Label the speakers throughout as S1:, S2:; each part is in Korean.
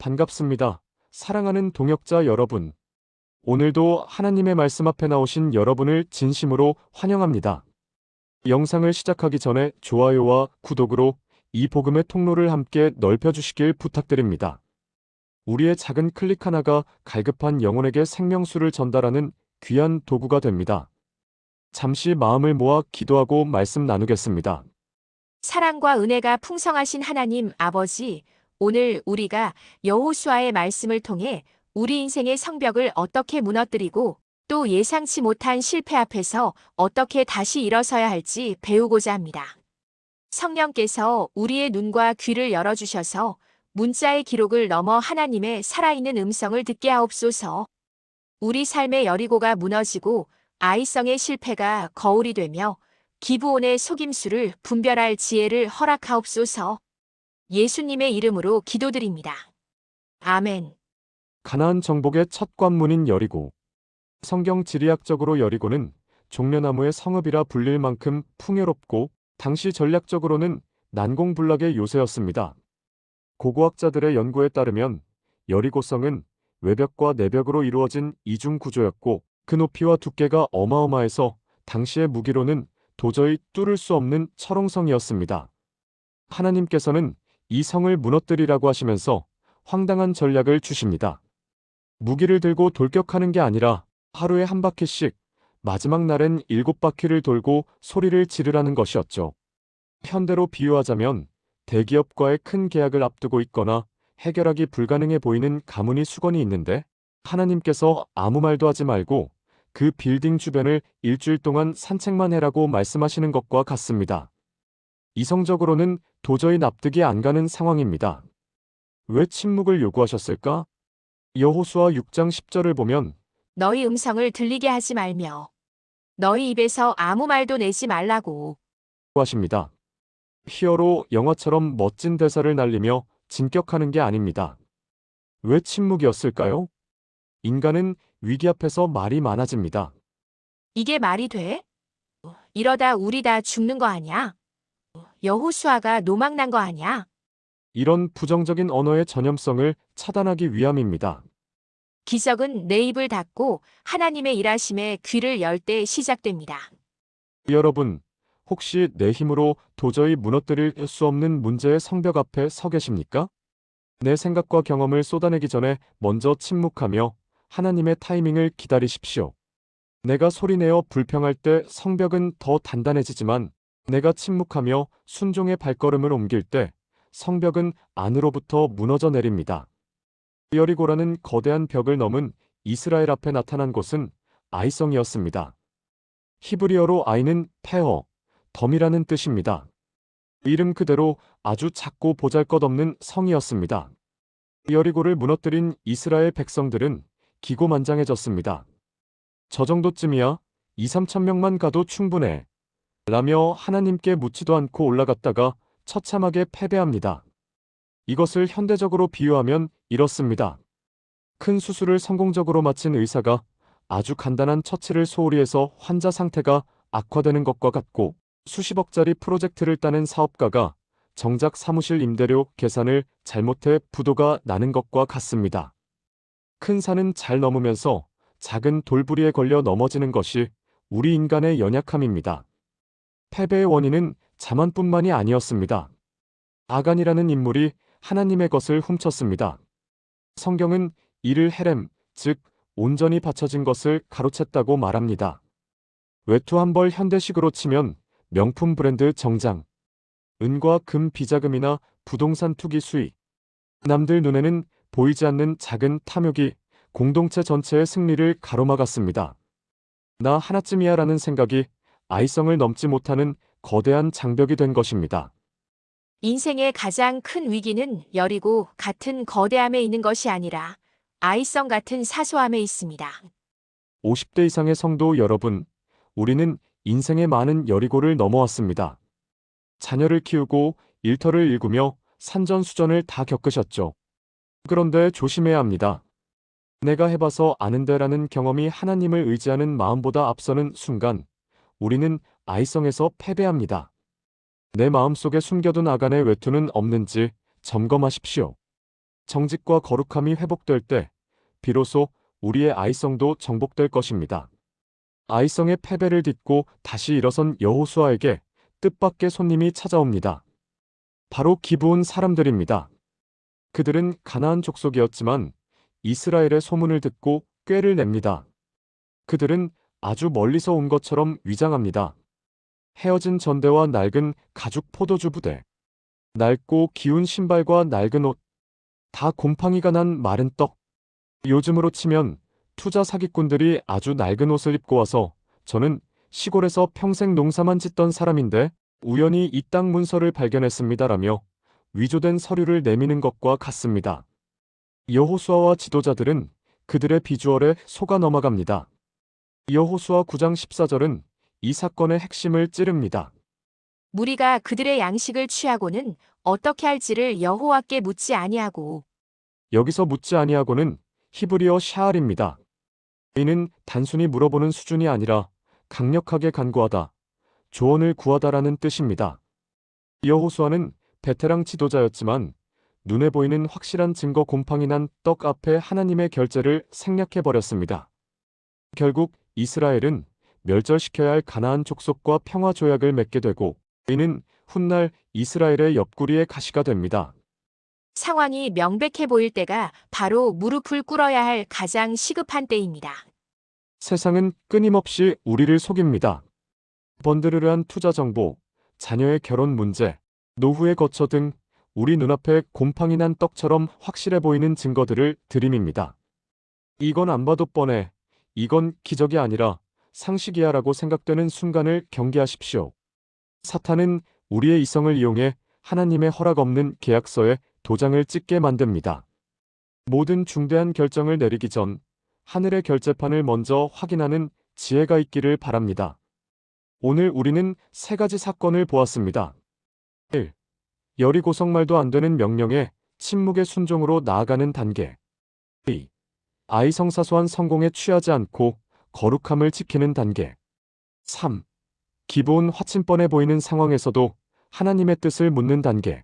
S1: 반갑습니다. 사랑하는 동역자 여러분. 오늘도 하나님의 말씀 앞에 나오신 여러분을 진심으로 환영합니다. 영상을 시작하기 전에 좋아요와 구독으로 이 복음의 통로를 함께 넓혀주시길 부탁드립니다. 우리의 작은 클릭 하나가 갈급한 영혼에게 생명수를 전달하는 귀한 도구가 됩니다. 잠시 마음을 모아 기도하고 말씀 나누겠습니다.
S2: 사랑과 은혜가 풍성하신 하나님 아버지, 오늘 우리가 여호수아의 말씀을 통해 우리 인생의 성벽을 어떻게 무너뜨리고 또 예상치 못한 실패 앞에서 어떻게 다시 일어서야 할지 배우고자 합니다. 성령께서 우리의 눈과 귀를 열어주셔서 문자의 기록을 넘어 하나님의 살아있는 음성을 듣게 하옵소서. 우리 삶의 여리고가 무너지고 아이성의 실패가 거울이 되며 기부온의 속임수를 분별할 지혜를 허락하옵소서. 예수님의 이름으로 기도드립니다. 아멘.
S1: 가나안 정복의 첫 관문인 여리고. 성경 지리학적으로 여리고는 종려나무의 성읍이라 불릴 만큼 풍요롭고 당시 전략적으로는 난공불락의 요새였습니다. 고고학자들의 연구에 따르면 여리고성은 외벽과 내벽으로 이루어진 이중 구조였고 그 높이와 두께가 어마어마해서 당시의 무기로는 도저히 뚫을 수 없는 철옹성이었습니다. 하나님께서는 이 성을 무너뜨리라고 하시면서 황당한 전략을 주십니다. 무기를 들고 돌격하는 게 아니라 하루에 한 바퀴씩 마지막 날엔 일곱 바퀴를 돌고 소리를 지르라는 것이었죠. 현대로 비유하자면 대기업과의 큰 계약을 앞두고 있거나 해결하기 불가능해 보이는 가문이 수건이 있는데 하나님께서 아무 말도 하지 말고 그 빌딩 주변을 일주일 동안 산책만 해라고 말씀하시는 것과 같습니다. 이성적으로는 도저히 납득이 안 가는 상황입니다. 왜 침묵을 요구하셨을까? 여호수아 6장 10절을 보면
S2: 너희 음성을 들리게 하지 말며 너희 입에서 아무 말도 내지 말라고.
S1: 하십니다. 히어로 영화처럼 멋진 대사를 날리며 진격하는 게 아닙니다. 왜 침묵이었을까요? 인간은 위기 앞에서 말이 많아집니다.
S2: 이게 말이 돼? 이러다 우리 다 죽는 거 아니야? 여호수아가 노망난 거 아니야?
S1: 이런 부정적인 언어의 전염성을 차단하기 위함입니다.
S2: 기적은 내 입을 닫고 하나님의 일하심에 귀를 열 때 시작됩니다.
S1: 여러분, 혹시 내 힘으로 도저히 무너뜨릴 수 없는 문제의 성벽 앞에 서 계십니까? 내 생각과 경험을 쏟아내기 전에 먼저 침묵하며 하나님의 타이밍을 기다리십시오. 내가 소리내어 불평할 때 성벽은 더 단단해지지만 내가 침묵하며 순종의 발걸음을 옮길 때 성벽은 안으로부터 무너져 내립니다. 여리고라는 거대한 벽을 넘은 이스라엘 앞에 나타난 곳은 아이성이었습니다. 히브리어로 아이는 폐허, 덤이라는 뜻입니다. 이름 그대로 아주 작고 보잘것없는 성이었습니다. 여리고를 무너뜨린 이스라엘 백성들은 기고만장해졌습니다. 저 정도쯤이야 2, 3천 명만 가도 충분해. 라며 하나님께 묻지도 않고 올라갔다가 처참하게 패배합니다. 이것을 현대적으로 비유하면 이렇습니다. 큰 수술을 성공적으로 마친 의사가 아주 간단한 처치를 소홀히 해서 환자 상태가 악화되는 것과 같고 수십억짜리 프로젝트를 따낸 사업가가 정작 사무실 임대료 계산을 잘못해 부도가 나는 것과 같습니다. 큰 산은 잘 넘으면서 작은 돌부리에 걸려 넘어지는 것이 우리 인간의 연약함입니다. 패배의 원인은 자만뿐만이 아니었습니다. 아간이라는 인물이 하나님의 것을 훔쳤습니다. 성경은 이를 헤렘, 즉 온전히 받쳐진 것을 가로챘다고 말합니다. 외투 한 벌 현대식으로 치면 명품 브랜드 정장, 은과 금 비자금이나 부동산 투기 수익, 남들 눈에는 보이지 않는 작은 탐욕이 공동체 전체의 승리를 가로막았습니다. 나 하나쯤이야 라는 생각이 아이성을 넘지 못하는 거대한 장벽이 된 것입니다.
S2: 인생의 가장 큰 위기는 여리고 같은 거대함에 있는 것이 아니라 아이성 같은 사소함에 있습니다.
S1: 50대 이상의 성도 여러분, 우리는 인생의 많은 여리고를 넘어왔습니다. 자녀를 키우고 일터를 일구며 산전수전을 다 겪으셨죠. 그런데 조심해야 합니다. 내가 해봐서 아는데라는 경험이 하나님을 의지하는 마음보다 앞서는 순간, 우리는 아이성에서 패배합니다. 내 마음속에 숨겨둔 아간의 외투는 없는지 점검하십시오. 정직과 거룩함이 회복될 때 비로소 우리의 아이성도 정복될 것입니다. 아이성의 패배를 딛고 다시 일어선 여호수아에게 뜻밖의 손님이 찾아옵니다. 바로 기브온 사람들입니다. 그들은 가나안 족속이었지만 이스라엘의 소문을 듣고 꾀를 냅니다. 그들은 아주 멀리서 온 것처럼 위장합니다. 헤어진 전대와 낡은 가죽 포도주 부대, 낡고 기운 신발과 낡은 옷, 다 곰팡이가 난 마른 떡. 요즘으로 치면 투자 사기꾼들이 아주 낡은 옷을 입고 와서 저는 시골에서 평생 농사만 짓던 사람인데 우연히 이 땅 문서를 발견했습니다라며 위조된 서류를 내미는 것과 같습니다. 여호수아와 지도자들은 그들의 비주얼에 속아 넘어갑니다. 여호수아 9장 14절은 이 사건의 핵심을 찌릅니다.
S2: 무리가 그들의 양식을 취하고는 어떻게 할지를 여호와께 묻지 아니하고
S1: 여기서 묻지 아니하고는 히브리어 샤알입니다. 이는 단순히 물어보는 수준이 아니라 강력하게 간구하다, 조언을 구하다라는 뜻입니다. 여호수아는 베테랑 지도자였지만 눈에 보이는 확실한 증거 곰팡이 난 떡 앞에 하나님의 결제를 생략해 버렸습니다. 결국 이스라엘은 멸절시켜야 할 가나안 족속과 평화 조약을 맺게 되고 이는 훗날 이스라엘의 옆구리의 가시가 됩니다.
S2: 상황이 명백해 보일 때가 바로 무릎을 꿇어야 할 가장 시급한 때입니다.
S1: 세상은 끊임없이 우리를 속입니다. 번드르르한 투자 정보, 자녀의 결혼 문제, 노후의 거처 등 우리 눈앞에 곰팡이 난 떡처럼 확실해 보이는 증거들을 들이밉니다. 이건 안 봐도 뻔해. 이건 기적이 아니라 상식이야라고 생각되는 순간을 경계하십시오. 사탄은 우리의 이성을 이용해 하나님의 허락 없는 계약서에 도장을 찍게 만듭니다. 모든 중대한 결정을 내리기 전 하늘의 결제판을 먼저 확인하는 지혜가 있기를 바랍니다. 오늘 우리는 세 가지 사건을 보았습니다. 1. 여리고성 말도 안 되는 명령에 침묵의 순종으로 나아가는 단계. 2. 아이 성사소한 성공에 취하지 않고 거룩함을 지키는 단계. 3. 기본 화침번해 보이는 상황에서도 하나님의 뜻을 묻는 단계.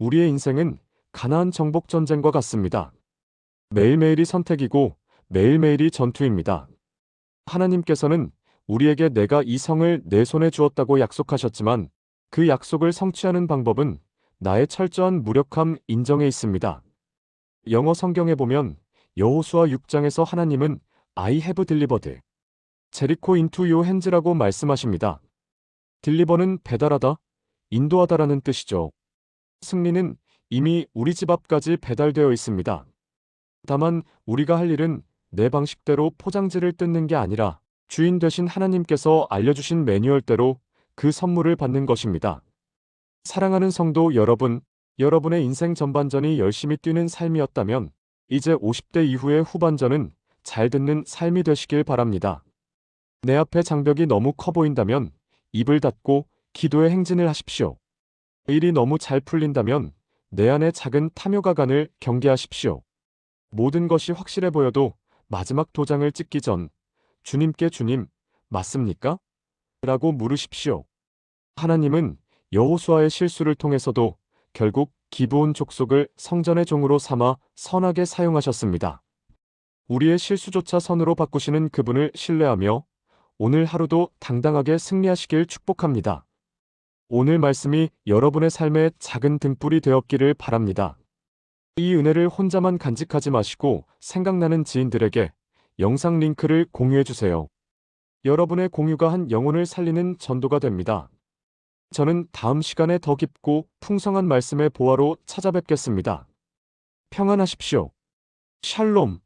S1: 우리의 인생은 가나안 정복 전쟁과 같습니다. 매일매일이 선택이고 매일매일이 전투입니다. 하나님께서는 우리에게 내가 이 성을 내 손에 주었다고 약속하셨지만 그 약속을 성취하는 방법은 나의 철저한 무력함 인정에 있습니다. 영어 성경에 보면 여호수아 6장에서 하나님은 I have delivered 제리코 into your hands라고 말씀하십니다. 딜리버는 배달하다, 인도하다라는 뜻이죠. 승리는 이미 우리 집 앞까지 배달되어 있습니다. 다만 우리가 할 일은 내 방식대로 포장지를 뜯는 게 아니라 주인 되신 하나님께서 알려주신 매뉴얼대로 그 선물을 받는 것입니다. 사랑하는 성도 여러분, 여러분의 인생 전반전이 열심히 뛰는 삶이었다면 이제 50대 이후의 후반전은 잘 듣는 삶이 되시길 바랍니다. 내 앞에 장벽이 너무 커 보인다면 입을 닫고 기도의 행진을 하십시오. 일이 너무 잘 풀린다면 내 안의 작은 탐욕아간을 경계하십시오. 모든 것이 확실해 보여도 마지막 도장을 찍기 전 주님께 주님, 맞습니까? 라고 물으십시오. 하나님은 여호수아의 실수를 통해서도 결국 기브온 족속을 성전의 종으로 삼아 선하게 사용하셨습니다. 우리의 실수조차 선으로 바꾸시는 그분을 신뢰하며 오늘 하루도 당당하게 승리하시길 축복합니다. 오늘 말씀이 여러분의 삶의 작은 등불이 되었기를 바랍니다. 이 은혜를 혼자만 간직하지 마시고 생각나는 지인들에게 영상 링크를 공유해 주세요. 여러분의 공유가 한 영혼을 살리는 전도가 됩니다. 저는 다음 시간에 더 깊고 풍성한 말씀의 보화로 찾아뵙겠습니다. 평안하십시오. 샬롬.